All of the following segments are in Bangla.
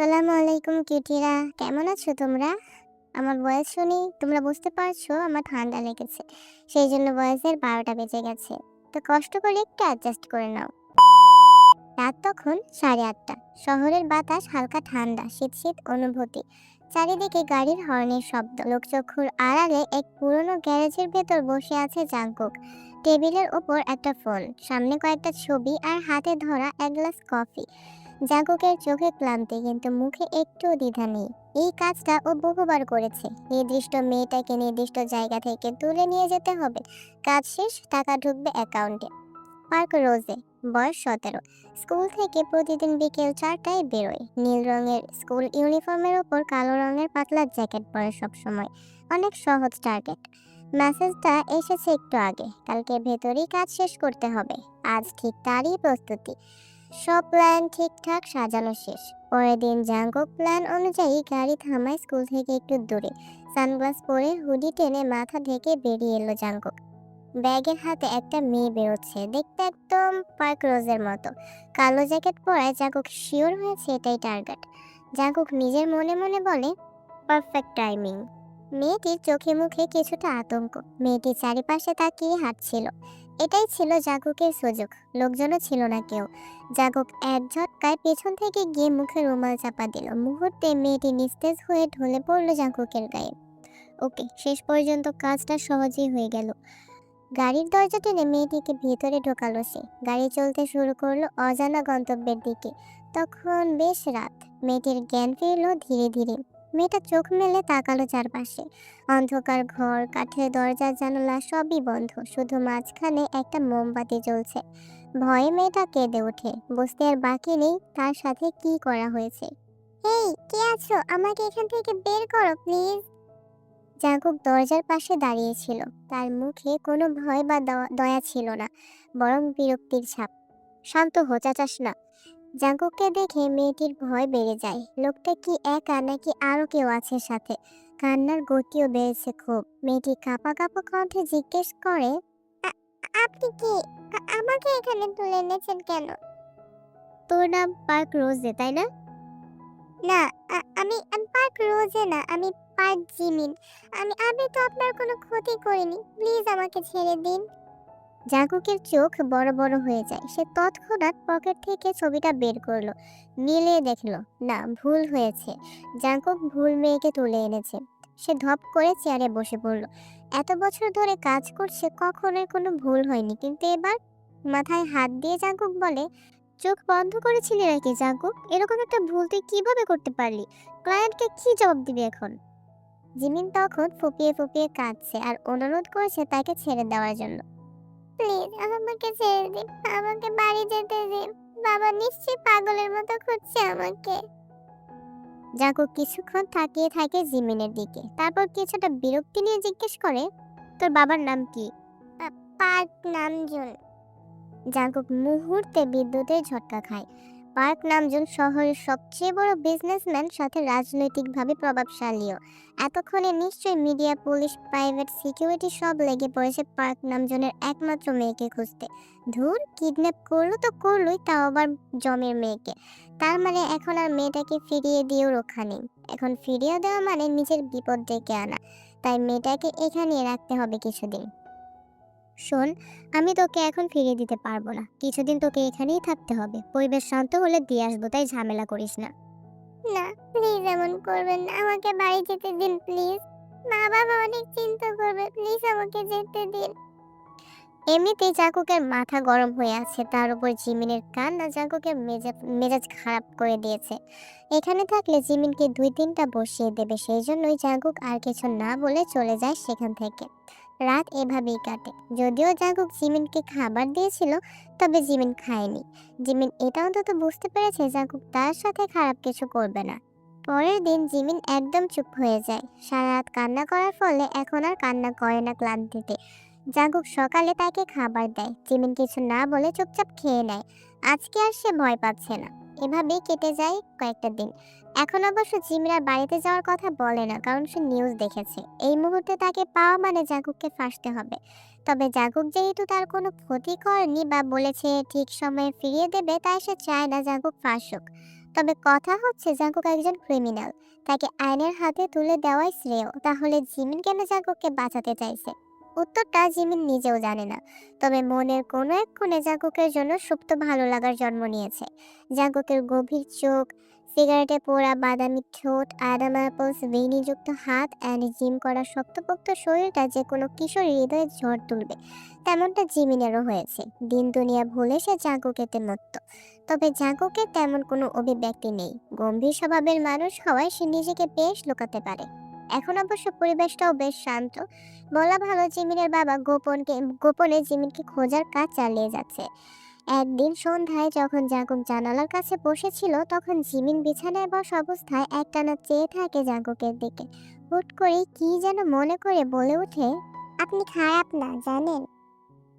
আসসালামু আলাইকুম কিউটিরা। কেমন আছো তোমরা? আমার বয়স শুনি তোমরা বুঝতে পারছ আমার ঠান্ডা লেগেছে, সেই জন্য বয়সের বারোটা বেজে গেছে। তো কষ্ট করে একটু অ্যাডজাস্ট করে নাও। রাত তখন সাড়ে আটটা। শহরের বাতাস হালকা ঠান্ডা, শীত শীত অনুভূতি। চারিদিকে গাড়ির হর্নের শব্দ, লোকচক্ষুর আড়ালে এক পুরনো গ্যারেজের ভেতর বসে আছে জাঙ্কুক টেবিলের ওপর একটা ফোন সামনে কয়েকটা ছবি আর হাতে ধরা এক গ্লাস কফি জাগকের চোখে ক্লান্তি, কিন্তু মুখে একটুও দ্বিধা নেই। এই কাজটা ও বহুবার করেছে। নির্দিষ্ট মেয়েটাকে নির্দিষ্ট জায়গা থেকে তুলে নিয়ে যেতে হবে। কাজ শেষ, টাকা ঢুকবে অ্যাকাউন্টে। পার্ক রোজে, বয়স সতেরো। স্কুল থেকে প্রতিদিন বিকেল চারটায় বেরোয়। নীল রঙের স্কুল ইউনিফর্মের ওপর কালো রঙের পাতলা জ্যাকেট পরে সবসময়। অনেক সহজ টার্গেট। মেসেজটা এসেছে একটু আগে। কালকে ভেতরেই কাজ শেষ করতে হবে। আজ ঠিক তারই প্রস্তুতি। সব প্ল্যান ঠিকঠাক সাজানো শেষ। পরের দিন জাঙ্কক প্ল্যান অনুযায়ী গাড়ি থামায় স্কুল থেকে একটু দূরে। সানগ্লাস পরে হুডি টেনে মাথা ঢেকে বেরিয়ে এলো জাঙ্কক ব্যাগের হাতে একটা মেয়ে বেরোচ্ছে, দেখতে একদম পার্ক রোজের মতো। কালো জ্যাকেট পরায় জাঙ্কুক শিওর হয়েছে এটাই টার্গেট। জাঙ্কুক নিজের মনে মনে বলে, পারফেক্ট টাইমিং। মেয়েটির চোখে মুখে কিছুটা আতঙ্ক। মেয়েটি চারিপাশে তাকিয়ে হাঁটছিল। এটাই ছিল জাগুকের সুযোগ। লোকজনও ছিল না কেউ। জাগুক এক ঝটকায় পেছন থেকে গিয়ে মুখে রুমাল চাপা দিল। মুহূর্তে মেয়েটি নিস্তেজ হয়ে ঢলে পড়ল জাগুকের গায়ে। ওকে, শেষ পর্যন্ত কাজটা সহজেই হয়ে গেল। গাড়ির দরজা টেনে মেয়েটিকে ভেতরে ঢোকালো সে। গাড়ি চলতে শুরু করল অজানা গন্তব্যের দিকে। তখন বেশ রাত। মেয়েটির জ্ঞান ফিরলো ধীরে ধীরে। মেয়েটা চোখ মেলে তাকালো চারপাশে। অন্ধকার ঘর, কাঠের দরজা, জানালা সবই বন্ধ। শুধু মাঝখানে একটা মোমবাতি জ্বলছে। ভয়ে মেয়েটা কেঁদে ওঠে। বুঝতে আর বাকি নেই তার সাথে কি করা হয়েছে। এই, কে আছো? আমাকে এখান থেকে বের করো, প্লিজ। জাগুক দরজার পাশে দাঁড়িয়েছিল। তার মুখে কোনো ভয় বা দয়া ছিল না, বরং বিরক্তির ছাপ। শান্ত হো, চাচাস না। জাঙ্কুককে দেখে মেয়েটির ভয় বেড়ে যায়। লোকটা কি একা নাকি আরও কেউ আছে সাথে? কান্নার গতিও বেড়েছে খুব। মেয়েটি কাঁপা কাঁপা কণ্ঠে জিজ্ঞেস করে আপনি কি? আমাকে এখানে তুলে এনেছেন কেন? তোর নাম পার্ক রোজে, তাই না? না আমি পার্ক রোজে না, আমি পার্ক জিমিন। আমি আমি তো আপনার কোনো ক্ষতি করিনি। প্লিজ আমাকে ছেড়ে দিন। জাগুকের চোখ বড় বড় হয়ে যায়। সে তৎক্ষণাৎ পকেট থেকে ছবিটা বের করল মিলিয়ে দেখল, না, ভুল হয়েছে। জাগুক ভুল মেয়েকে তুলে এনেছে। সে ধপ করে চেয়ারে বসে পড়ল। এত বছর ধরে কাজ করছে, কখনোই কোনো ভুল হয়নি। কিন্তু এবার মাথায় হাত দিয়ে জাগুক বলে, চোখ বন্ধ করেছিলি নাকি জাগুক? এরকম একটা ভুল তুই কীভাবে করতে পারলি? ক্লায়েন্টকে কি জবাব দিবি এখন? জিমিন তখন ফুপিয়ে ফুপিয়ে কাঁদছে আর অনুরোধ করেছে তাকে ছেড়ে দেওয়ার জন্য। প্লিজ আমাকে ছেড়ে দিন। আমাকে বাড়ি যেতে দিন। বাবা নিশ্চয়ই পাগলের মতো খুঁজছে আমাকে। জাকু কিছুক্ষণ তাকিয়ে থাকে জিমিনের দিকে। তারপর কিছুটা বিরক্তি নিয়ে জিজ্ঞেস করে, তোর বাবার নাম কি? Park Namjoon. জাকুক মুহূর্তে বিদ্যুতের ঝটকা খায়। পার্ক নামজুন শহরের সবচেয়ে বড় বিজনেসম্যান সাথে রাজনৈতিকভাবে প্রভাবশালীও। এতক্ষণে নিশ্চয়ই মিডিয়া, পুলিশ প্রাইভেট সিকিউরিটি সব লেগে পড়েছে পার্ক নামজনের একমাত্র মেয়েকে খুঁজতে। ধুর কিডন্যাপ করল তো করলোই, তাও আবার জমের মেয়েকে। তার মানে এখন আর মেয়েটাকে ফিরিয়ে দিয়েও রক্ষা নেই। এখন ফিরিয়ে দেওয়া মানে নিজের বিপদ ডেকে আনা। তাই মেয়েটাকে এখানে রাখতে হবে কিছুদিন। শোন আমি তোকে এখন ফিরিয়ে দিতে পারব না। কিছুদিন তোকে এখানেই থাকতে হবে। পরিবেশ শান্ত হলে দিয়ে আসব তাই ঝামেলা করিস না। না প্লিজ এমন করবেন না। আমাকে বাড়ি যেতে দিন প্লিজ মা বাবা অনেক চিন্তা করবে প্লিজ আমাকে যেতে দিন। এমনিতেই জাকুকের মাথা গরম হয়ে আছে। তার উপর জিমিনের কান্না জাকুকের মেজাজ মেজাজ খারাপ করে দিয়েছে। এখানে থাকলে জিমিনকে দুই তিনটা বসিয়ে দেবে সেই জন্যই জাগুক আর কিছু না বলে চলে যায় সেখান থেকে। রাত এভাবেই কাটে। যদিও জাগুক জিমিনকে খাবার দিয়েছিল, তবে জিমিন খায়নি। জিমিন এটা অন্তত বুঝতে পেরেছে জাগুক তার সাথে খারাপ কিছু করবে না। পরের দিন জিমিন একদম চুপ হয়ে যায়। সারা রাত কান্না করার ফলে এখন আর কান্না করে না ক্লান্তিতে। জাগুক সকালে তাকে খাবার দেয়। জিমিন কিছু না বলে চুপচাপ খেয়ে নেয়। আজকে আর সে ভয় পাচ্ছে না। এভাবেই কেটে যায় কয়েকটা দিন। এখন অবশ্য জিমিরা বাড়িতে যাওয়ার কথা বলে না, কারণ সে নিউজ দেখেছে। এই মুহূর্তে তাকে পাওয়া মানে জাগুককে ফাঁসতে হবে। তবে জাগুক যেহেতু তার কোনো ক্ষতি করেনি বা বলেছে ঠিক সময়ে ফিরিয়ে দেবে, তাই সে চায় না জাগুক ফাঁসুক। তবে কথা হচ্ছে জাঙ্কুক একজন ক্রিমিনাল তাকে আইনের হাতে তুলে দেওয়াই শ্রেয়। তাহলে জিমিন কেন জাঙ্কুককে বাঁচাতে চাইছে? উত্তরটা জিমিন নিজেও জানে না। তবে মনের কোনো এক কোণে জাঙ্কুকের জন্য সুপ্ত ভালো লাগার জন্ম নিয়েছে। জাগুকের গভীর চোখ সিগারেটে পোড়া বাদামি ঠোঁট অ্যাডাম অ্যাপলস ভেনিযুক্ত হাত অ্যান্ড জিম করা শক্তপোক্ত শরীরটা যে কোনো কিশোরী হৃদয়ে ঝড় তুলবে। তেমনটা জিমিনেরও হয়েছে। দিন দুনিয়া ভুলে সে জাঙ্কুকেতে মত্ত তবে জাঙ্কুকের তেমন কোনো অভিব্যক্তি নেই। গম্ভীর স্বভাবের মানুষ হওয়ায় সে নিজেকে বেশ লুকাতে পারে। এখন অবশ্য পরিবেশটাও বেশ শান্ত। বলা ভালো জিমিনের বাবা গোপনকে, গোপনে জিমিনকে খোঁজার কাজ চালিয়ে যাচ্ছে। একদিন সন্ধ্যায় যখন জাঙ্কুক জানালার কাছে বসেছিল, তখন জিমিন বিছানায় বসা অবস্থায় একটানা চেয়ে থাকে জাঙ্কুকের দিকে। হুট করে কি যেন মনে করে বলে ওঠে, আপনি খারাপ না, জানেন?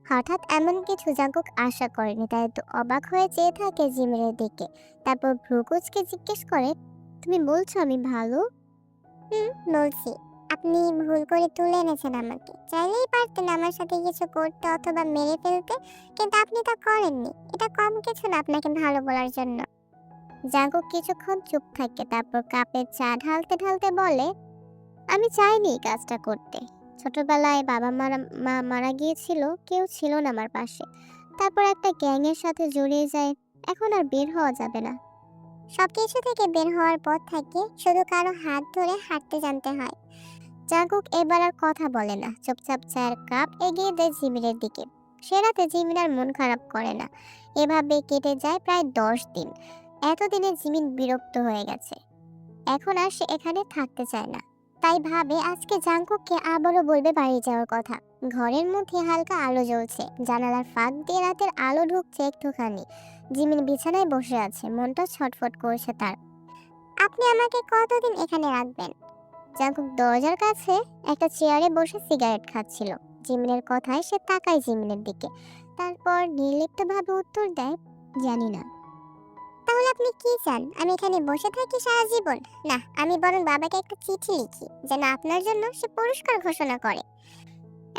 হঠাৎ এমন কিছু জাঙ্কুক আশা করেনি, তাই তো অবাক হয়ে চেয়ে থাকে জিমিনের দিকে। তারপর ভ্রুকুচকে জিজ্ঞেস করে, তুমি বলছো আমি ভালো? হুম, বলছি। আপনি ভুল করে তুলে এনেছেন আমাকে। চাইলেই পারতেন আমার সাথে কিছু করতে অথবা মেরে ফেলতে, কিন্তু আপনি তা করেননি। এটা কম কিছু না আপনাকে ভালো বলার জন্য। জাঙ্কুক কিছুক্ষণ চুপ থাকে, তারপর কাপে চা ঢালতে ঢালতে বলে, আমি চাইনি কাজটা করতে। ছোটবেলায় বাবা মারা, মা মারা গিয়েছিল, কেউ ছিল না আমার পাশে। তারপর একটা গ্যাংয়ের সাথে জড়িয়ে যায়। এখন আর বের হওয়া যাবে না। সব কিছু থেকে বের হওয়ার পথ থাকে, শুধু কারও হাত ধরে হাঁটতে জানতে হয়। জাগুক, এবার আর কথা বলে না। চুপচাপ চায়ের কাপ এগিয়ে দেয় জিমিনের দিকে। সে রাতে জিমিন আর মন খারাপ করে না। এভাবে কেটে যায় প্রায় দশ দিন। এতদিনে জিমিন বিরক্ত হয়ে গেছে। এখন আর সে এখানে থাকতে চায় না। তাই ভাবে আজকে জাঙ্কুককে আবারও বলবে বাড়ি যাওয়ার কথা। ঘরের মধ্যে হালকা আলো জ্বলছে। জানালার ফাঁক দিয়ে রাতের আলো ঢুকছে একটুখানি। জিমিন বিছানায় বসে আছে। মনটা ছটফট করছে তার। আপনি আমাকে কতদিন এখানে রাখবেন? জাঙ্কুক দরজার কাছে একটা চেয়ারে বসে সিগারেট খাচ্ছিল। জিমিনের কথায় সে তাকায় জিমিনের দিকে। তারপর নির্লিপ্তভাবে উত্তর দেয়, জানি না। তাহলে আপনি কি চান? আমি এখানে বসে থাকি সারা জীবন? না, আমি বরং বাবাকে একটা চিঠি লিখি, যেন আপনার জন্য সে পুরস্কার ঘোষণা করে।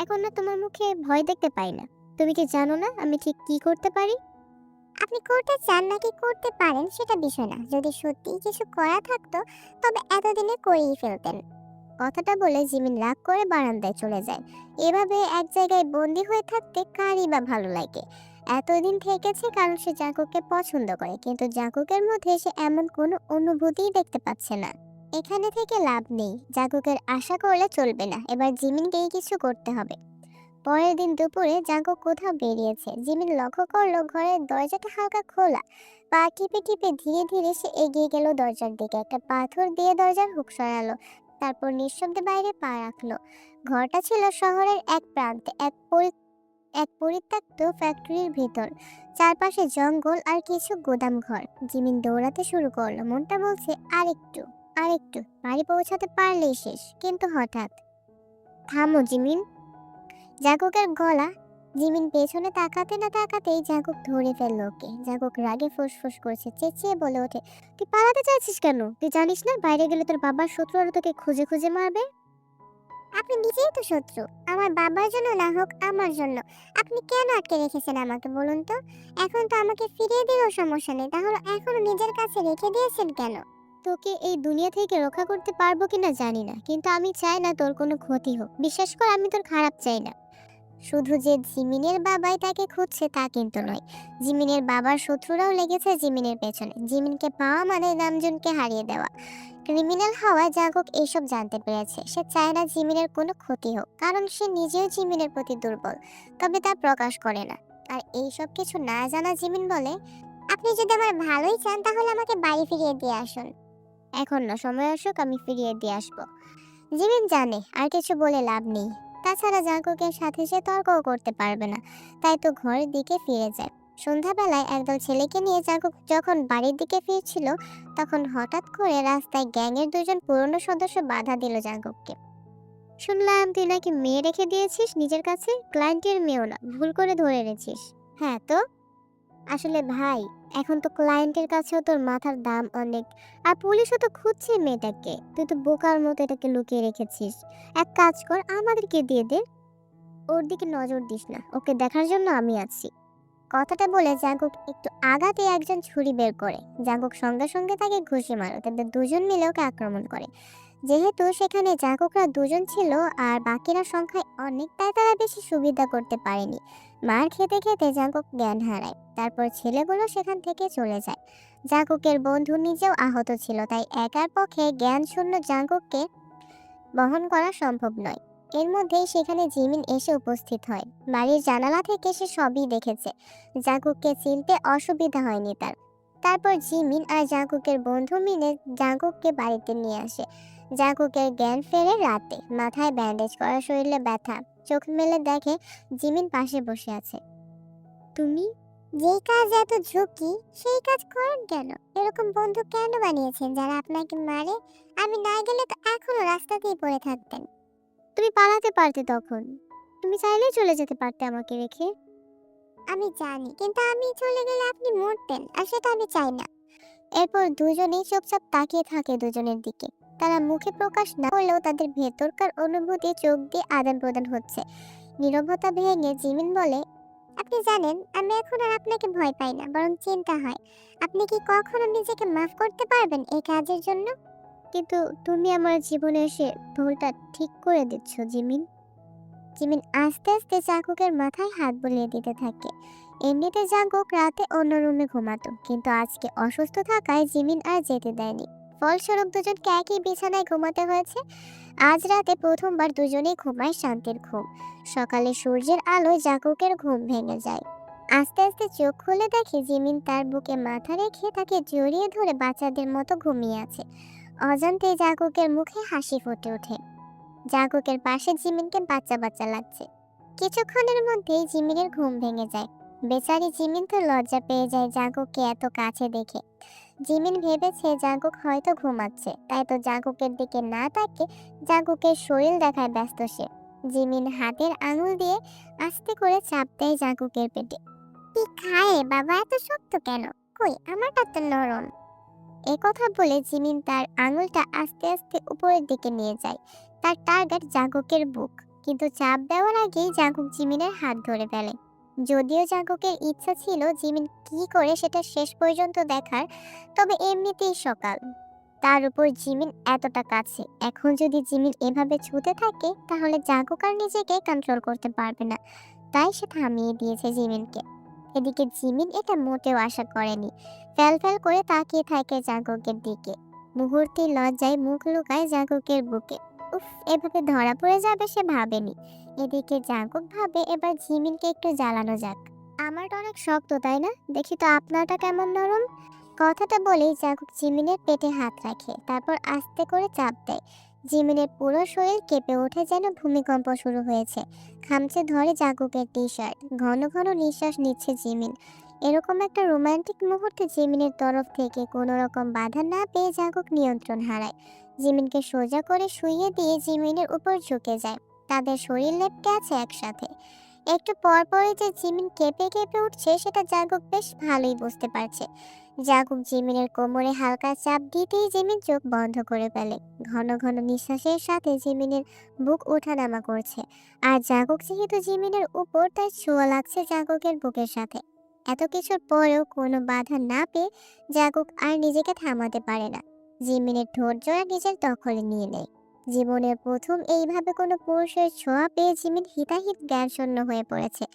এখন না, তোমার মুখে ভয় দেখতে পাই না। তুমি কি জানো না আমি ঠিক কি করতে পারি? আপনি করতে চান নাকি করতে পারেন সেটা বিষয় না। যদি সত্যিই কিছু করা থাকতো, তবে এতদিনে করেই ফেলতেন। কথাটা বলে জিমিন রাগ করে বারান্দায় চলে যায়। এভাবে এক জায়গায় বন্দি হয়ে থাকতে কারই বা ভালো লাগে? এতদিন থেকেছে কারণ সে জাকুককে পছন্দ করে, কিন্তু জাকুকের মধ্যে সে এমন কোনো অনুভূতিই দেখতে পাচ্ছে না। এখানে থেকে লাভ নেই। জাকুকের আশা করলে চলবে না। এবার জিমিনকেই কিছু করতে হবে। পরের দিন দুপুরে জাঙ্কুক কোথাও বেরিয়েছে। জিমিন লক্ষ্য করল ঘরের দরজাটা হালকা খোলা। পা টিপে টিপে ধীরে ধীরে সে এগিয়ে গেল দরজার দিকে। একটা পাথর দিয়ে দরজার হুক সরালো, তারপর নিঃশব্দে বাইরে পা রাখল। ঘরটা ছিল শহরের এক প্রান্তে, এক পরি, এক পরিত্যক্ত ফ্যাক্টরির ভিতর। চারপাশে জঙ্গল আর কিছু গোদাম ঘর। জিমিন দৌড়াতে শুরু করল, মনটা বলছে, আরেকটু আরেকটু, বাড়ি পৌঁছাতে পারলেই শেষ। কিন্তু হঠাৎ, থামো জিমিন। জাগুকের গলা জিমিন পেছনে তাকাতে না তাকাতেই জাগুক ধরে ফেলল ওকে। জাগুক রাগে ফুসফুস করছে, চেঁচিয়ে বলে ওঠে, তুই পালাতে চাইছিস কেন? তুই জানিস না বাইরে গেলে তোর বাবার শত্রুরা তোকে খুঁজে খুঁজে মারবে? আপনি নিজেই তো শত্রু। আমার বাবার জন্য না হোক, আমার জন্য। আপনি কেন আটকে রেখেছেন আমাকে বলুন তো? এখন তো আমাকে ফিরিয়ে দিলেও সমস্যা নেই, তাহলে এখনও নিজের কাছে রেখে দিয়েছেন কেন? তোকে এই দুনিয়া থেকে রক্ষা করতে পারব কিনা জানি না, কিন্তু আমি চাই না তোর কোনো ক্ষতি হোক। বিশ্বাস কর, আমি তোর খারাপ চাই না। শুধু যে জিমিনের বাবাই তাকে খুঁজছে তা কিন্তু নয়। জিমিনের বাবার শত্রুরাও লেগেছে জিমিনের পেছনে। জিমিনকে পাওয়া মানে নামজনকে হারিয়ে দেওয়া। ক্রিমিনাল হওয়া জাগক এইসব জানতে পেরেছে। সে চায় না জিমিনের কোনো ক্ষতি হোক, কারণ সে নিজেও জিমিনের প্রতি দুর্বল, তবে তা প্রকাশ করে না। আর এইসব কিছু না জানা জিমিন বলে, আপনি যদি আমার ভালোই চান তাহলে আমাকে বাড়ি ফিরিয়ে দিয়ে আসুন। এখন না, সময় আসুক, আমি ফিরিয়ে দিয়ে আসব। জিমিন জানে, আর কিছু বলে লাভ নেই। তাছাড়া জাগকের সাথে সে তর্কও করতে পারবে না। তাই তো ঘরের দিকে ফিরে যায়। সন্ধ্যাবেলায় একদল ছেলেকে নিয়ে জাঙ্কুক যখন বাড়ির দিকে ফিরছিল, তখন হঠাৎ করে রাস্তায় গ্যাংয়ের দুজন পুরনো সদস্য বাধা দিল জাগককে শুনলাম তুই নাকি মেয়ে রেখে দিয়েছিস নিজের কাছে? ক্লায়েন্টের মেয়েও না, ভুল করে ধরে এনেছিস। হ্যাঁ তো? আসলে ভাই, এখন তো ক্লায়েন্টের কাছেও তোর মাথার দাম অনেক। আর পুলিশও তো খুঁজছে মেয়েটাকে। তুই তো বোকার মতো এটাকে লুকিয়ে রেখেছিস। এক কাজ কর, আমাদেরকে দিয়ে দে। ওর দিকে নজর দিস না। ওকে দেখার জন্য আমি আছি। কথাটা বলে জাগুক একটু আঘাতে একজন ছুরি বের করে। জাঙ্কুক সঙ্গে সঙ্গে তাকে ঘুষি মারো। তাদের দুজন মিলে ওকে আক্রমণ করে। যেহেতু সেখানে জাঙ্কুকরা দুজন ছিল আর বাকিরা সংখ্যায় অনেক, তাই তারা বেশি সুবিধা করতে পারেনি। মার খেতে খেতে জাঙ্কুক জ্ঞান হারায়। তারপর ছেলেগুলো সেখান থেকে চলে যায়। জাঙ্কুকের বন্ধু নিজেও আহত ছিল, তাই একার পক্ষে জ্ঞান শূন্য জাঙ্কুককে বহন করা সম্ভব নয়। এর মধ্যেই সেখানে জিমিন এসে উপস্থিত হয়। বাড়ির জানালা থেকে সে সবই দেখেছে। জাঙ্কুককে চিনতে অসুবিধা হয়নি তার। তারপর জিমিন আর জাঙ্কুকের বন্ধু মিলে জাঙ্কুককে বাড়িতে নিয়ে আসে। জাঙ্কুকের জ্ঞান ফেরে রাতে মাথায় ব্যান্ডেজ করা শরীরে ব্যথা চোখ মেলে দেখে জিমিন পাশে বসে আছে। তুমি? যেই কাজ এত ঝুঁকি সেই কাজ করেন কেন? এরকম বন্ধু কেন বানিয়েছেন যারা আপনাকে মারে? আমি না গেলে তো এখনও রাস্তাতেই পড়ে থাকতেন। তুমি পালাতে পারতে তখন। তুমি চাইলেই চলে যেতে পারতে আমাকে রেখে। আমি জানি কিন্তু আমি চলে গেলে আপনি মরতেন আর সেটা আমি চাই না। এরপর দুজনেই চুপচাপ তাকিয়ে থাকে দুজনের দিকে। তারা মুখে প্রকাশ না করলেও তাদের ভেতরকার অনুভূতি চোখ দিয়ে আদান প্রদান হচ্ছে। নীরবতা ভেঙে জিমিন বলে, আপনি জানেন, আমি এখন আর আপনাকে ভয় পাই না, বরং চিন্তা হয়। আপনি কি কখনো নিজেকে মাফ করতে পারবেন এই কাজের জন্য? কিন্তু তুমি আমার জীবনে এসে ভুলটা ঠিক করে দিচ্ছ, জিমিন। জিমিন আস্তে আস্তে চাকুকের মাথায় হাত বুলিয়ে দিতে থাকে। এমনিতে জাঙ্কুক রাতে অন্য রুমে ঘুমাতো, কিন্তু আজকে অসুস্থ থাকায় জিমিন আর যেতে দেয়নি। ফলস্বরূপ দুজনকে একই বিছানায় ঘুমাতে হয়েছে? আজ রাতে প্রথমবার দুজনেই ঘুমায় শান্তির ঘুম। সকালে সূর্যের আলোয় জাকুকের ঘুম ভেঙে যায়। আস্তে আস্তে চোখ খুলে দেখে জিমিন তার বুকে মাথা রেখে তাকে জড়িয়ে ধরে বাচ্চাদের মতো ঘুমিয়ে আছে। অজান্তে জাকুকের মুখে হাসি ফুটে ওঠে। জাকুকের পাশে জিমিনকে বাচ্চা বাচ্চা লাগছে। কিছুক্ষণের মধ্যেই জিমিনের ঘুম ভেঙে যায়। বেচারি জিমিন তো লজ্জা পেয়ে যায় জাগুককে এত কাছে দেখে। জিমিন ভেবেছে জাগুক হয়তো ঘুমাচ্ছে, তাই তো জাগুকের দিকে না তাকে জাগুকের শরীর দেখায় ব্যস্ত সে। জিমিন হাতের আঙুল দিয়ে আস্তে করে চাপ দেয় জাগুকের পেটে। কি খায় বাবা, এত শক্ত কেন? কই, আমারটা তো নরম। এ কথা বলে জিমিন তার আঙুলটা আস্তে আস্তে উপরের দিকে নিয়ে যায়। তার টার্গেট জাগুকের বুক। কিন্তু চাপ দেওয়ার আগেই জাগুক জিমিনের হাত ধরে ফেলে। যদিও জাগকের ইচ্ছা ছিল জিমিন কি করে সেটা শেষ পর্যন্ত দেখার, তবে এমনিতেই সকাল। তার উপর জিমিন এতটা কাছে। এখন যদি জিমিন এভাবে ছুতে থাকে, তাহলে জাগক আর নিজেকে কন্ট্রোল করতে পারবে না। তাই সে থামিয়ে দিয়েছে জিমিনকে। এদিকে জিমিন এটা মোটেও আশা করেনি। ফ্যাল ফ্যাল করে তাকিয়ে থাকে জাগকের দিকে। মুহূর্তে লজ্জায় মুখ লুকায় জাগকের বুকে। উফ, এভাবে ধরা পড়ে যাবে সে ভাবেনি। এদিকে জাঙ্কুক ভাবে এবার ঝিমিনকে একটু জ্বালানো যাক। আমারটা অনেক শক্ত, তাই না? দেখি তো আপনারটা কেমন নরম। কথাটা বলেই জাঙ্কুক জিমিনের পেটে হাত রাখে, তারপর আস্তে করে চাপ দেয়। জিমিনের পুরো শরীর কেঁপে ওঠে যেন ভূমিকম্প শুরু হয়েছে। খামচে ধরে জাগুকের টি শার্ট ঘন ঘন নিঃশ্বাস নিচ্ছে জিমিন এরকম একটা রোমান্টিক মুহূর্তে জিমিনের তরফ থেকে কোনো রকম বাধা না পেয়ে জাগুক নিয়ন্ত্রণ হারায়। জিমিনকে সোজা করে শুইয়ে দিয়ে জিমিনের উপর ঝুঁকে যায়। তাদের শরীর লেপটে আছে একসাথে। একটু পর পরই যে জিমিন কেঁপে কেঁপে উঠছে, সেটা জাগুক বেশ ভালোই বুঝতে পারছে। জাগুক জিমিনের কোমরে হালকা চাপ দিতেই জিমিন চোখ বন্ধ করে ফেলে। ঘন ঘন নিঃশ্বাসের সাথে জিমিনের বুক ওঠানামা করছে। আর জাগুক যেহেতু জিমিনের উপর, তাই ছোঁয়া লাগছে জাগুকের বুকের সাথে। এত কিছুর পরেও কোনো বাধা না পেয়ে জাগুক আর নিজেকে থামাতে পারে না। জিমিনের ঠোঁট জোড়া নিজের দখলে নিয়ে নেয়। জীবনের প্রথম এইভাবে কোনো পুরুষের ছোঁয়া পেয়ে জিমিন হিতাহিত জ্ঞানশূন্য হয়ে পড়েছে।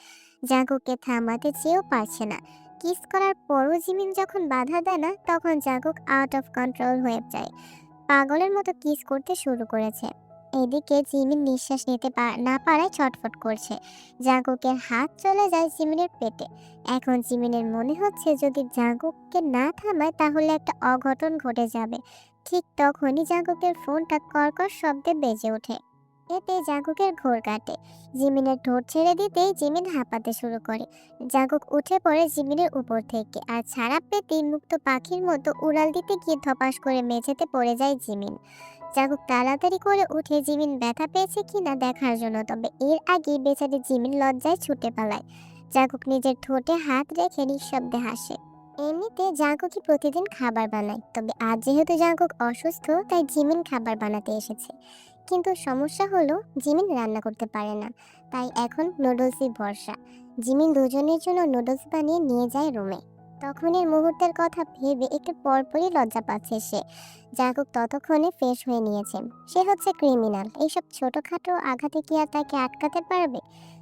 জাগুককে থামাতে চেয়েও পারছে না। কিস করার পরও জিমিন যখন বাধা দেয় না, তখন জাগুক আউট অফ কন্ট্রোল হয়ে যায়। পাগলের মতো কিস করতে শুরু করেছে। এদিকে জিমিন নিঃশ্বাস নিতে না পারায় ছটফট করছে। জাগুকের হাত চলে যায় জিমিনের পেটে। এখন জিমিনের মনে হচ্ছে যদি জাগুককে না থামায়, তাহলে একটা অঘটন ঘটে যাবে। ঠিক তখনই জাগুকের ফোনটা কর্কশ শব্দে বেজে ওঠে। এতে জাগুকের ঘোর কাটে। জিমিনের ঠোঁট ছেড়ে দিতেই জিমিন হাঁপাতে শুরু করে। জাগুক উঠে পড়ে জিমিনের উপর থেকে আর ছাড়া পেতে মুক্ত পাখির মতো উড়াল দিতে গিয়ে ধপাস করে মেঝেতে পড়ে যায় জিমিন। জাগুক তাড়াতাড়ি করে উঠে জিমিন ব্যথা পেয়েছে কিনা দেখার জন্য, তবে এর আগে বেচারি জিমিন লজ্জায় ছুটে পালায়। জাগুক নিজের ঠোঁটে হাত রেখে নিঃশব্দে হাসে। এমনিতে জাঙ্কুকই প্রতিদিন খাবার বানায়। তবে আজ যেহেতু জাঙ্কুক অসুস্থ, তাই জিমিন খাবার বানাতে এসেছে। কিন্তু সমস্যা হলো, জিমিন রান্না করতে পারে না। তাই এখন নুডলসই ভরসা। জিমিন দুজনের জন্য নুডলস বানিয়ে নিয়ে যায় রুমে। তখনের মুহূর্তের কথা ভেবে একটু পরপরই লজ্জা পাচ্ছে সে। জাঙ্কুক ততক্ষণে ফ্রেশ হয়ে নিয়েছে। সে হচ্ছে ক্রিমিনাল। এইসব ছোটোখাটো আঘাতে কি আর তাকে আটকাতে পারবে?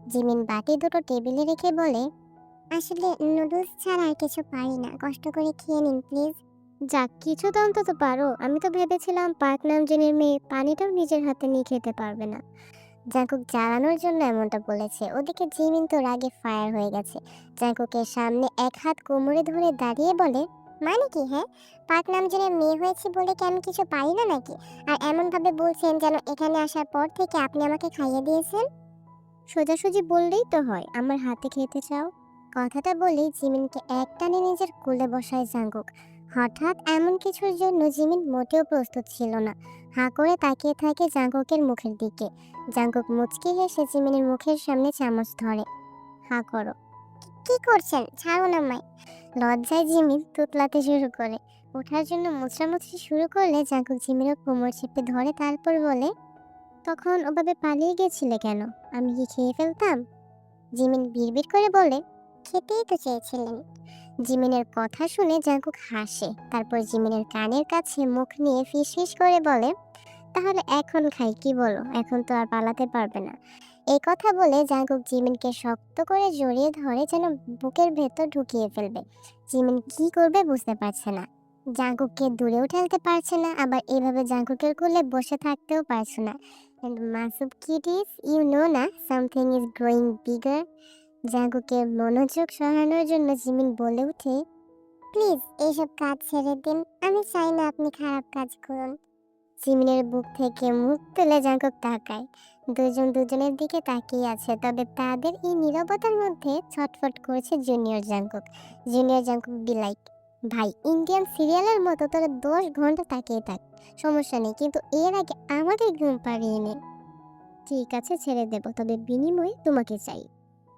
জিমিন বাটি দুটো টেবিলে রেখে বলে আসলে নুডলস ছাড়া আর কিছু পারি না। কষ্ট করে খেয়ে নিন প্লিজ যাক, কিছু তো অন্তত পারো। আমি তো ভেবেছিলাম পার্ক নামজেনের মেয়ে পানিটাও নিজের হাতে নিয়ে খেতে পারবে না। জাঙ্কুক জ্বালানোর জন্য এমনটা বলেছে। ওদিকে জিমিন তো রাগে ফায়ার হয়ে গেছে। জাঙ্কুকের সামনে এক হাত কোমরে ধরে দাঁড়িয়ে বলে মানে কি হ্যাঁ? পার্ক নামজেনের মেয়ে হয়েছে বলে কি আমি কিছু পাই না নাকি? আর এমনভাবে বলছেন যেন এখানে আসার পর থেকে আপনি আমাকে খাইয়ে দিয়েছেন? সোজাসুজি বললেই তো হয়। আমার হাতে খেতে চাও? কথাটা বলেই জিমিনকে একটানে নিজের কোলে বসায় জাঙ্কুক হঠাৎ এমন কিছুর জন্য জিমিন মোটেও প্রস্তুত ছিল না। হাঁ করে তাকিয়ে থাকে জাঙ্কুকের মুখের দিকে। জাঙ্কুক মুচকি হেসে জিমিনের মুখের সামনে চামচ ধরে। হাঁ করো। কি করছেন? ছাড়ুন আমায়। লজ্জায় জিমিন তুতলাতে শুরু করে। ওঠার জন্য মুচড়ামুচড়ি শুরু করলে জাঙ্কুক জিমিনের কোমর চেপে ধরে, তারপর বলে, তখন ওভাবে পালিয়ে গেছিলে কেন? আমি কি খেয়ে ফেলতাম? জিমিন বিড়বিড় করে বলে খেতেই তো চেয়েছিলেন। জিমিনের কথা শুনে জাঙ্কুক হাসে তারপর জিমিনের কানের কাছে মুখ নিয়ে ফিস ফিস করে বলে তাহলে এখন খাই কি বলো? এখন তো আর পালাতে পারবে না। এই কথা বলে জাঙ্কুক জিমিনকে শক্ত করে জড়িয়ে ধরে যেন বুকের ভেতর ঢুকিয়ে ফেলবে। জিমিন কি করবে বুঝতে পারছে না। জাঙ্কুককে দূরেও ঠেলতে পারছে না আবার এভাবে জাঙ্কুকের কোলে বসে থাকতেও পারছে না। And Masub kitties, you know না সামথিং ইজ growing bigger. জাঙ্কুকের মনোযোগ সরানোর জন্য জিমিন বলে উঠে, প্লিজ, এইসব কাজ ছেড়ে দিন, আমি চাই না আপনি খারাপ কাজ করুন। জিমিনের বুক থেকে মুখ তুলে জাঙ্কুক তাকায়। দুজন দুজনের দিকে তাকিয়ে আছে, তবে তাদের এই নীরবতার মধ্যে ছটফট করছে junior Jungkook. Junior Jungkook be like ভাই, ইন্ডিয়ান সিরিয়ালের মতো তোরা দশ ঘণ্টা তাকিয়ে থাক, সমস্যা নেই, কিন্তু এর আগে আমাকে ঘুম পাড়িয়ে নে। ঠিক আছে, ছেড়ে দেব, তবে বিনিময়ে তোমাকে চাই।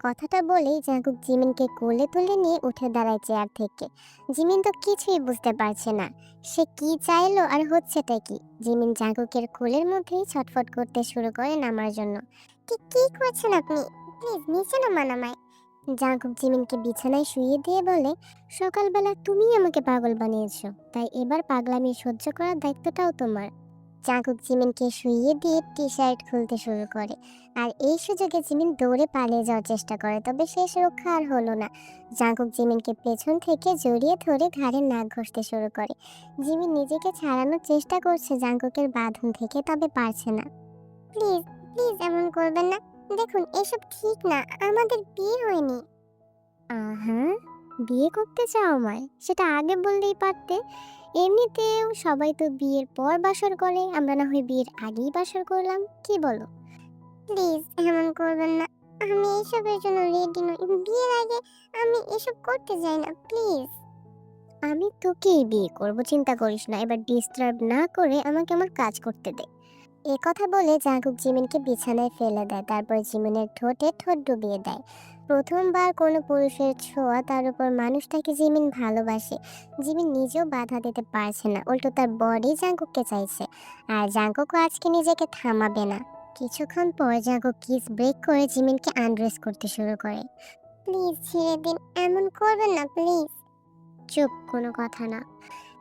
কথাটা বলেই জাঙ্কুক জিমিনকে কোলে তুলে নিয়ে উঠে দাঁড়ায় চেয়ার থেকে। জিমিন তো কিছুই বুঝতে পারছে না। সে কি চাইলো আর হচ্ছেটা কি? জিমিন জাঙ্কুকের কোলের মধ্যেই ছটফট করতে শুরু করে নামার জন্য। কি কি করছেন আপনি? প্লিজ নিচে নামান আমায়। জাঙ্কুক জিমিনকে বিছানায় শুয়ে দিয়ে বলে, সকালবেলা তুমিই আমাকে পাগল বানিয়েছো। তাই এবার পাগলামি সহ্য করার দায়িত্বটাও তোমার। জাঙ্কুক জিমিনকে শুইয়ে দিয়ে টি শার্ট খুলতে শুরু করে। আর এই সুযোগে জিমিন দৌড়ে পালিয়ে যাওয়ার চেষ্টা করে, তবে শেষ রক্ষা আর হলো না। জাঙ্কুক জিমিনকে পেছন থেকে জড়িয়ে ধরে ঘাড়ে নাক ঘষতে শুরু করে। জিমিন নিজেকে ছাড়ানোর চেষ্টা করছে জাঙ্কুকের বাঁধন থেকে, তবে পারছে না। প্লিজ প্লিজ এমন করবেন না। দেখুন, এসব ঠিক না, আমাদের বিয়ে হয়নি। আহা, বিয়ে করতে চাও আমায়? সেটা আগে বললেই পারতে। এমনিতেও সবাই তো বিয়ের পর বাসর করে আমরা না হয় বিয়ের আগেই বাসর করলাম কি বলো? প্লিজ এমন করবেন না আমি এসবের জন্য রেডি নই বিয়ের আগে আমি এসব করতে চাই না প্লিজ। আমি তোকেই বিয়ে করব চিন্তা করিস না এবার ডিস্টার্ব না করে আমাকে আমার কাজ করতে দে। এ কথা বলে জাগুক জিমিনকে বিছানায় ফেলে দেয় তারপর জিমিনের ঠোঁটে ঠোঁট ডুবিয়ে দেয়। প্রথমবার কোনো পুরুষের ছোঁয়া তার উপর মানুষটাকে জিমিন ভালোবাসে। জিমিন নিজেও বাধা দিতে পারছে না, উল্টো তার বডি জাঙ্কুককে চাইছে। আর জাঙ্কুকও আজকে নিজেকে থামাবে না। কিছুক্ষণ পর জাঙ্কুক কিস ব্রেক করে জিমিনকে আনড্রেস করতে শুরু করে। প্লিজ ছেড়ে দিন, এমন করবেন না, প্লিজ। চুপ, কোনো কথা না।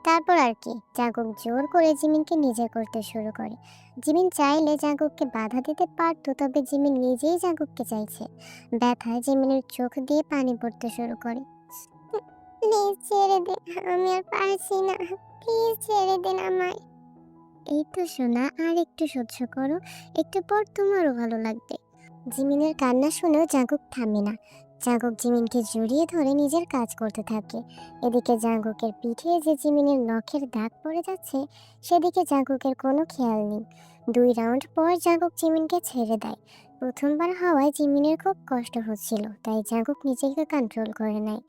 তারপর আর কি জাঙ্কুক জোর করে জিমিনকে নিজে করতে শুরু করে। জিমিন চাইলে জাঙ্কুককে বাধা দিতে পারতো, তবে জিমিন নিজেই জাঙ্কুককে চাইছে। ব্যথায় জিমিনের চোখ দিয়ে পানি পড়তে শুরু করে। প্লিজ ছেড়ে দিন আমি আর পারছি না। প্লিজ ছেড়ে দিন আমায়। এই তো শোনা আর একটু সহ্য করো, একটু পর তোমারও ভালো লাগবে। জিমিনের কান্না শুনেও জাঙ্কুক থামে না। জাঙ্কুক জিমিনকে জড়িয়ে ধরে নিজের কাজ করতে থাকে। এদিকে জাঙ্কুকের পিঠে যে জিমিনের নখের দাগ পড়ে যাচ্ছে, সেদিকে জাঙ্কুকের কোনো খেয়াল নেই। দুই রাউন্ড পর জাঙ্কুক জিমিনকে ছেড়ে দেয়। প্রথমবার হওয়ায় জিমিনের খুব কষ্ট হচ্ছিল, তাই জাঙ্কুক নিজেকে কন্ট্রোল করে নেয়।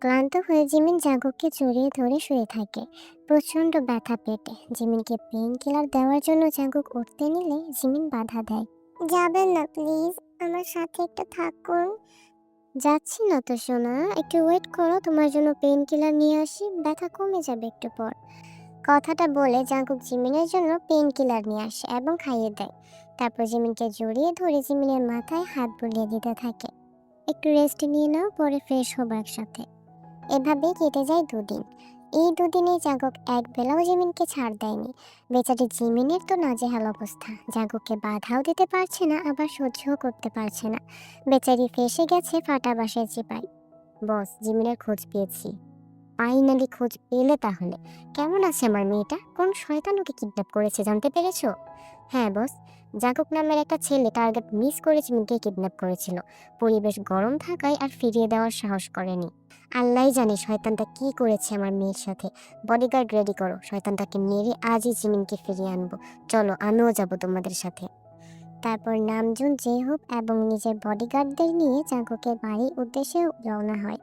ক্লান্ত হয়ে জিমিন জাঙ্কুককে জড়িয়ে ধরে শুয়ে থাকে। প্রচণ্ড ব্যথা পেটে। জিমিনকে পেন কিলার দেওয়ার জন্য জাঙ্কুক উঠতে নিলে জিমিন বাধা দেয়। যাবেন না প্লিজ আমার সাথে একটু থাকুন। যাচ্ছি না তো, সোনা। একটু ওয়েট করো, তোমার জন্য পেন কিলার নিয়ে আসি, ব্যথা কমে যাবে একটু পর। কথাটা বলে জাঙ্কুক জিমিনের জন্য পেন কিলার নিয়ে আসে এবং খাইয়ে দেয়। তারপর জিমিনকে জড়িয়ে ধরে জিমিনের মাথায় হাত বুলিয়ে দিতে থাকে। একটু রেস্ট নিয়ে নাও, পরে ফ্রেশ হব একসাথে। এভাবেই কেটে যায় দুদিন। এই দুদিনে জাগক এক বেলাও জিমিনকে ছাড় দেয়নি। বেচারি জিমিনের তো নাজেহাল অবস্থা। জাগককে বাধাও দিতে পারছে না, আবার সহ্যও করতে পারছে না। বেচারি ফেসে গেছে ফাটা বাসের চিপায়। বস, জিমিনের খোঁজ পেয়েছি। ফাইনালি খোঁজ পেলে তাহলে। কেমন আছে আমার মেয়েটা? কোন শয়তান ওকে কিডন্যাপ করেছে জানতে পেরেছ? হ্যাঁ বস। জাগক নামের একটা ছেলে টার্গেট মিস করে জিমিনকে কিডন্যাপ করেছিল। পরিবেশ গরম থাকায় আর ফিরিয়ে দেওয়ার সাহস করেনি। আল্লাহ জানে শয়তানটা কি করেছে আমার মেয়ের সাথে। বডিগার্ড রেডি করো। শয়তানটাকে মেরে আজই জিমিনকে ফিরিয়ে আনব। চলো, আমিও যাব তোমাদের সাথে। তারপর নামজুন জেহুব এবং নিজের বডিগার্ডদের নিয়ে জাগকের বাড়ির উদ্দেশ্যে রওনা হয়।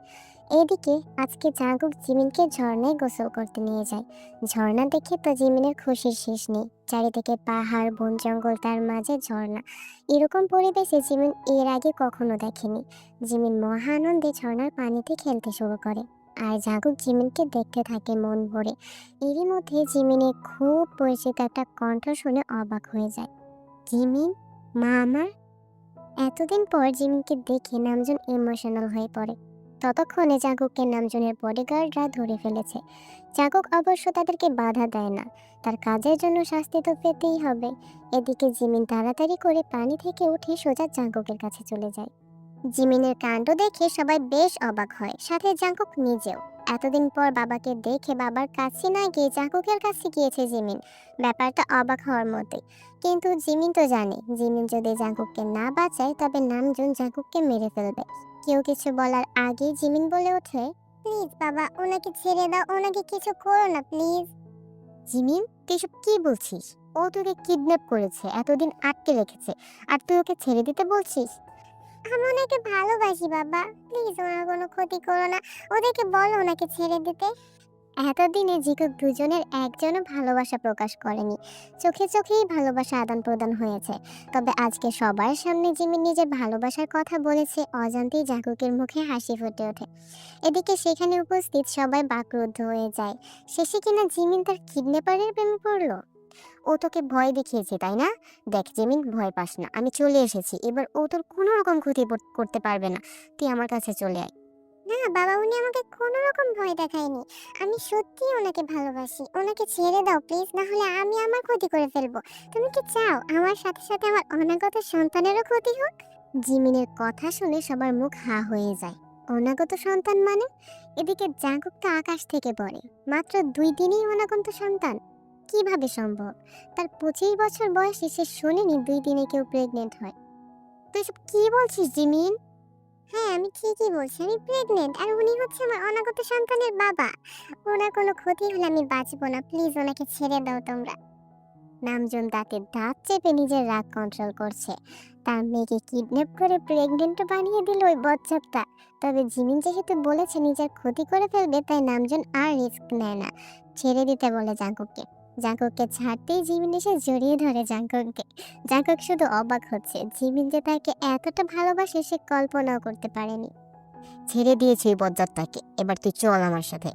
এদিকে আজকে জাগক জিমিনকে ঝর্ণায় গোসল করতে নিয়ে যায়। ঝর্ণা দেখে তো জিমিনের খুশির শেষ নেই। চারিদিকে পাহাড়, বন জঙ্গল, তার মাঝে ঝর্ণা। এরকম পরিবেশে জিমিন এর আগে কখনো দেখেনি। জিমিন মহা আনন্দে ঝর্ণার পানিতে খেলতে শুরু করে। আর জাগুক জিমিনকে দেখতে থাকে মন ভরে। এরই মধ্যে জিমিনের খুব পরিচিত একটা কণ্ঠ শুনে অবাক হয়ে যায়। জিমিন, মা আমার? এতদিন পর জিমিনকে দেখে নামজন ইমোশনাল হয়ে পড়ে। ততক্ষণে জাগুককে নামজনের বডিগার্ডরা ধরে ফেলেছে। জাগুক অবশ্য তাদেরকে বাধা দেয় না। তার কাজের জন্য শাস্তি তো পেতেই হবে। এদিকে জিমিন তাড়াতাড়ি করে পানি থেকে উঠে সোজা জাঙ্কুকের কাছে চলে যায়। জিমিনের কাণ্ড দেখে সবাই বেশ অবাক হয়, সাথে জাঙ্কুক নিজেও। এতদিন পর বাবাকে দেখে বাবার কাছে না গিয়ে জাঙ্কুকের কাছে গিয়েছে জিমিন। ব্যাপারটা অবাক হওয়ার মতোই। কিন্তু জিমিন তো জানে, জিমিন যদি জাঙ্কুককে না বাঁচায়, তবে নামজুন জাঙ্কুককে মেরে ফেলবে। কেউ কিছু বলার আগে জিমিন বলে ওঠে, প্লিজ বাবা, ওনাকে ছেড়ে দাও, ওনাকে কিছু করো না, প্লিজ। জিমিন, তুই সব কি বলছিস? ও তোকে কিডন্যাপ করেছে, এতদিন আটকে রেখেছে, আর তুই ওকে ছেড়ে দিতে বলছিস? আমি ওনাকে ভালোবাসি বাবা, প্লিজ ওনার কোনো ক্ষতি করো না, ওদেরকে বলো ওনাকে ছেড়ে দিতে। এতদিনে জিকুক দুজনের একজনও ভালোবাসা প্রকাশ করেনি। চোখে চোখেই ভালোবাসা আদান প্রদান হয়েছে। তবে আজকে সবার সামনে জিমিন নিজের ভালোবাসার কথা বলেছে, অজান্তেই জাগুকের মুখে হাসি ফুটে ওঠে। এদিকে সেখানে উপস্থিত সবাই বাকরুদ্ধ হয়ে যায়। শেষে কিনা জিমিন তার কিডন্যাপারের প্রেমে পড়ল? ও তোকে ভয় দেখিয়েছে, তাই না? দেখ জিমিন ভয় পাস না। আমি চলে এসেছি। এবার ও তোর কোনো রকম ক্ষতি করতে পারবে না। তুই আমার কাছে চলে আয়। বাবা উনি আমাকে কোনো রকম ভয় দেখায়নি। আমি সত্যিই ওনাকে ভালোবাসি। ওনাকে ছেড়ে দাও প্লিজ, না হলে আমি আমার ক্ষতি করে ফেলব। তুমি কি চাও আমার সাথে সাথে আমার অনাগত সন্তানেরও ক্ষতি হোক? জিমিনের কথা শুনে সবার মুখ হা হয়ে যায়। অনাগত সন্তান মানে? এদিকে জাগুকটা আকাশ থেকে পড়ে। মাত্র দুই দিনই অনাগত সন্তান। কীভাবে সম্ভব? তার পঁচিশ বছর বয়সে সে শোনেনি দুই দিনে কেউ প্রেগনেন্ট হয়। তুই সব কি বলছিস জিমিন? হ্যাঁ আমি ঠিকই বলছি আমি প্রেগনেন্ট আর উনি হচ্ছে আমার অনাগত সন্তানের বাবা। ওনার কোনো ক্ষতি হলে আমি বাঁচবো না। প্লিজ ওনাকে ছেড়ে দাও তোমরা। নামজন দাঁতে দাঁত চেপে নিজের রাগ কন্ট্রোল করছে। তার মেয়েকে কিডন্যাপ করে প্রেগনেন্ট বানিয়ে দিল ওই বচ্চাটা তবে জিমিন যেহেতু বলেছে নিজের ক্ষতি করে ফেলবে, তাই নামজন আর রিস্ক নেয় না। ছেড়ে দিতে বলে জাঙ্কুককে। জাঙ্কুককে ছাড়তেই জিমিন এসে জড়িয়ে ধরে জাঙ্কুককে। জাঙ্কুক শুধু অবাক হচ্ছে জিমিন যে তাকে এতটা ভালোবাসে সে কল্পনাও করতে পারেনি। ছেড়ে দিয়েছি ওই বজ্জাতটাকে এবার তুই চল আমার সাথে।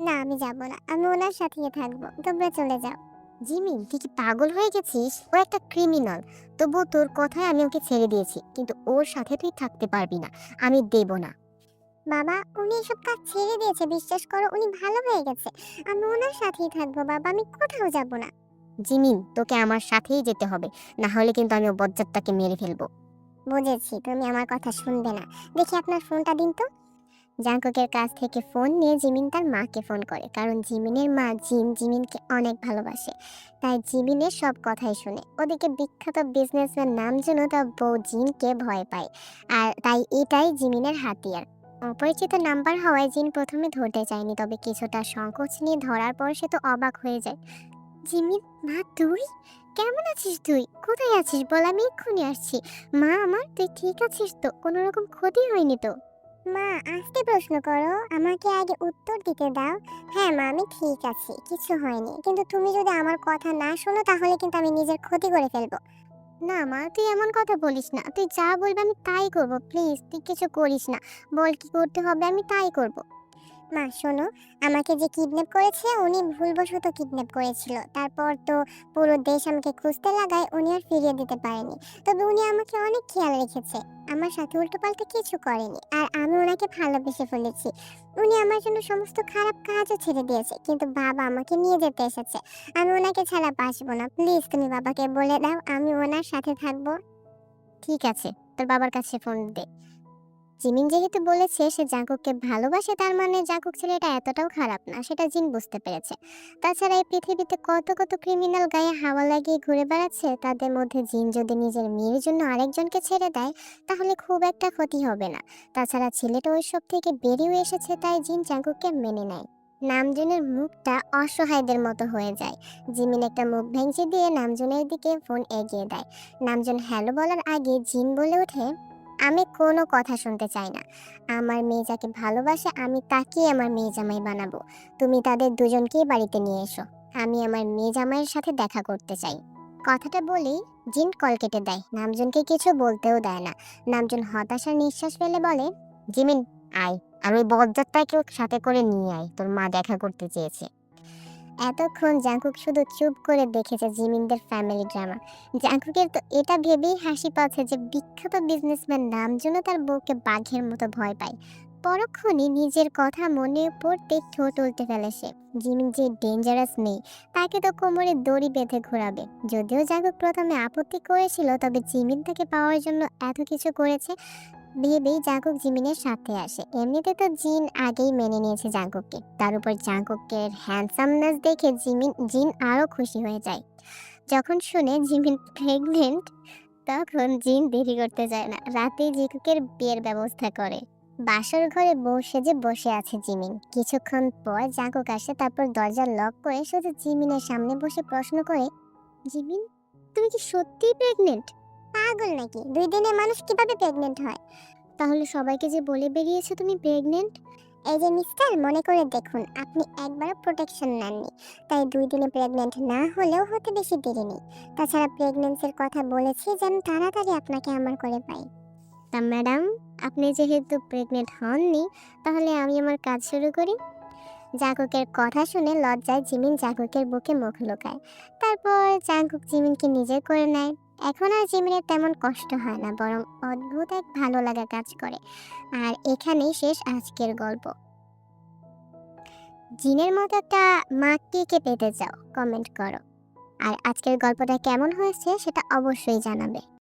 না আমি যাব না আমি ওনার সাথেই থাকব তোমরা চলে যাও। জিমিন তুই কি পাগল হয়ে গেছিস? ও একটা ক্রিমিনাল তবুও তোর কথায় আমি ওকে ছেড়ে দিয়েছি কিন্তু ওর সাথে তুই থাকতে পারবি না আমি দেব না। বাবা, উনি এসব কাজ ছেড়ে দিয়েছে, বিশ্বাস করো উনি ভালো হয়ে গেছে। আমি ওনার সাথেই থাকব বাবা, আমি কোথাও যাব না। জিমিন, তোকে আমার সাথেই যেতে হবে, না হলে কিন্তু আমি বজ্জাতটাকে মেরে ফেলব। বুঝেছি, তুমি আমার কথা শুনবে না। দেখি আপনার ফোনটা দিন তো। জাঙ্কুকের কাছ থেকে ফোন নিয়ে জিমিন তার মাকে ফোন করে, কারণ জিমিনের মা জিম জিমিনকে অনেক ভালোবাসে। তাই জিমিনের সব কথাই শুনে, ওদিকে বিখ্যাত বিজনেসম্যান নামজনও তার বউ জিমকে ভয় পায়। আর তাই এটাই জিমিনের হাতিয়ার। অপরিচিত নাম্বার হওয়ায় জিন প্রথমে ধরতে চায়নি, তবে কিছুটা সংকোচ নিয়ে ধরার পর সে তো অবাক হয়ে যায়। জিমিন মা, তুই? কেমন আছিস তুই? কোথায় আছিস বল, আমি এক্ষুনি আসছি। মা আমার, তুই ঠিক আছিস তো? কোনো রকম ক্ষতি হয়নি তো? মা, আসতে প্রশ্ন করো, আমাকে আগে উত্তর দিতে দাও। হ্যাঁ মা, আমি ঠিক আছি, কিছু হয়নি। কিন্তু তুমি যদি আমার কথা না শোনো, তাহলে কিন্তু আমি নিজের ক্ষতি করে ফেলব। না মা, তুই এমন কথা বলিস না। তুই যা বলবি আমি তাই করব প্লিজ তুই কিছু করিস না। বল কি করতে হবে আমি তাই করব। মা, শোনো, আমাকে যে কিডন্যাপ করেছে, উনি ভুলবশত কিডন্যাপ করেছিল। তারপর তো পুরো দেশ আমাকে খুঁজতে লাগায়, উনি আর ফিরিয়ে দিতে পারেনি। তবে উনি আমাকে অনেক খেয়াল রেখেছে। আমার সাথে উল্টোপাল্টা কিছু করেনি, আর আমি ওনাকে ভালোবেসে ফেলেছি। উনি আমার জন্য সমস্ত খারাপ কাজও ছেড়ে দিয়েছে, কিন্তু বাবা আমাকে নিয়ে যেতে এসেছে। আমি ওনাকে ছাড়া বাঁচবো না। প্লিজ, তুমি বাবাকে বলে দাও, আমি ওনার সাথে থাকব। ঠিক আছে, তোর বাবার কাছে ফোন দে। জিমিন যেহেতু বলেছে সে জাঙ্কুককে ভালোবাসে, তার মানে জাঙ্কুক ছেলেটা এতটাও খারাপ না, সেটা জিন বুঝতে পেরেছে। তাছাড়া এই পৃথিবীতে কত কত ক্রিমিনাল গায়ে হাওয়া লাগিয়ে ঘুরে বেড়াচ্ছে, তাদের মধ্যে জিন যদি নিজের মেয়ের জন্য আরেকজনকে ছেড়ে দেয়, তাহলে খুব একটা ক্ষতি হবে না। তাছাড়া ছেলেটা ওইসব থেকে বেরিয়ে এসেছে, তাই জিন জাঙ্কুককে মেনে নেয়। নামজনের মুখটা অসহায়দের মতো হয়ে যায়। জিমিন একটা মুখ ভেঙচি দিয়ে নামজনের দিকে ফোন এগিয়ে দেয়। নামজন হ্যালো বলার আগে জিন বলে ওঠে আমি কোনো কথা শুনতে চাই না। আমার মেয়ে যাকে ভালোবাসে, আমি তাকেই আমার মেয়ে জামাই বানাবো। তুমি তাদের দুজনকেই বাড়িতে নিয়ে এসো। আমি আমার মেয়ে জামাইয়ের সাথে দেখা করতে চাই। কথাটা বলেই জিন কল কেটে দেয়। নামজনকে কিছু বলতেও দেয় না। নামজন হতাশার নিঃশ্বাস ফেলে বলে, জিমিন, আয়। আর ওই বজ্জারটাকেও সাথে করে নিয়ে আয়। তোর মা দেখা করতে চেয়েছে। এতক্ষণ জাঙ্কুক শুধু চুপ করে দেখেছে জিমিনদের ফ্যামিলি ড্রামা। জাঙ্কুকের তো এটা ভেবেই হাসি পাচ্ছে যে বিখ্যাত বিজনেসম্যান নামজনও তার বউকে বাঘের মতো ভয় পায়। পরক্ষণে নিজের কথা মনে পড়তে ঠোঁট উল্টে ফেলে সে। জিমিন যে ডেঞ্জারাস মেয়ে, তাকে তো কোমরে দড়ি বেঁধে ঘোরাবে। যদিও জাঙ্কুক প্রথমে আপত্তি করেছিল, তবে জিমিন তাকে পাওয়ার জন্য এত কিছু করেছে ভেবেই জাঙ্কুক জিমিনের সাথে আসে। এমনিতে তো জিন আগেই মেনে নিয়েছে জাঙ্কুককে। তার উপর জাঙ্কুকের হ্যান্ডসামনেস দেখে জিমিন, জিন আরও খুশি হয়ে যায়। যখন শুনে জিমিন প্রেগনেন্ট তখন জিন দেরি করতে যায় না। রাতেই জিকুকের বিয়ের ব্যবস্থা করে। বাসর ঘরে বউ সেজে বসে আছে জিমিন। কিছুক্ষণ পর জাঙ্কুক আসে, তারপর দরজা লক করে শুধু জিমিনের সামনে বসে প্রশ্ন করে, জিমিন, তুমি কি সত্যিই প্রেগনেন্ট পাগল নাকি? দুই দিনে মানুষ কীভাবে প্রেগনেন্ট হয়? তাহলে সবাইকে যে বলে বেরিয়েছো তুমি প্রেগনেন্ট এই যে মিস্টার মনে করে দেখুন, আপনি একবারও প্রোটেকশন নেননি। তাই দুই দিনে প্রেগনেন্ট না হলেও হতে বেশি দেরি নেই। তাছাড়া প্রেগনেন্সির কথা বলেছি যেন তাড়াতাড়ি আপনাকে আমার করে পাই। তা ম্যাডাম আপনি যেহেতু প্রেগনেন্ট হননি, তাহলে আমি আমার কাজ শুরু করি। জাগুকের কথা শুনে লজ্জায় জিমিন জাগুকের বুকে মুখ লুকায়। তারপর জাগুক জিমিনকে নিজে করে নেয়। এখন আর জিমিনের তেমন কষ্ট হয় না, বরং অদ্ভুত এক ভালো লাগা কাজ করে। আর এখানেই শেষ আজকের গল্প। জিনের মতো একটা মাটিকে পেতে চাও কমেন্ট করো। আর আজকের গল্পটা কেমন হয়েছে সেটা অবশ্যই জানাবে।